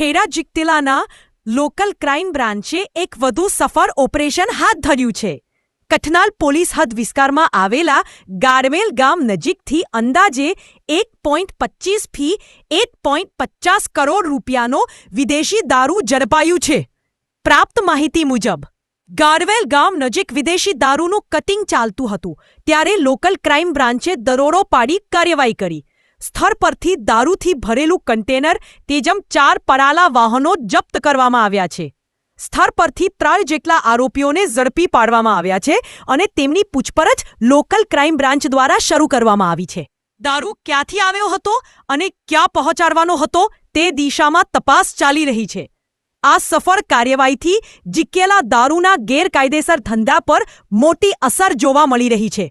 ખેડા જિક્તિલાના local crime બ્રાન્ચે એક વધુ સફળ ઓપરેશન હાથ ધર્યું છે. કઠનાલ પોલીસ હદ વિસ્તારમાં આવેલા ગારમેલ ગામ નજીકથી અંદાજે એક પોઈન્ટ પચીસથી એક પોઈન્ટ પચાસ કરોડ રૂપિયાનો વિદેશી દારૂ ઝડપાયું છે. પ્રાપ્ત માહિતી મુજબ, ગારવેલ ગામ નજીક વિદેશી દારૂનું કટિંગ ચાલતું હતું, ત્યારે લોકલ ક્રાઇમ બ્રાન્ચે દરોડો પાડી કાર્યવાહી કરી. સ્થળ પરથી દારૂથી ભરેલું કન્ટેનર તેજમ ચાર પરાલા વાહનો જપ્ત કરવામાં આવ્યા છે. સ્થળ પરથી ત્રણ જેટલા આરોપીઓને ઝડપી પાડવામાં આવ્યા છે અને તેમની પૂછપરછ લોકલ ક્રાઇમ બ્રાન્ચ દ્વારા શરૂ કરવામાં આવી છે. દારૂ ક્યાંથી આવ્યો હતો અને ક્યાં પહોંચાડવાનો હતો તે દિશામાં તપાસ ચાલી રહી છે. આ સફળ કાર્યવાહીથી જીકેલા દારૂના ગેરકાયદેસર ધંધા પર મોટી અસર જોવા મળી રહી છે.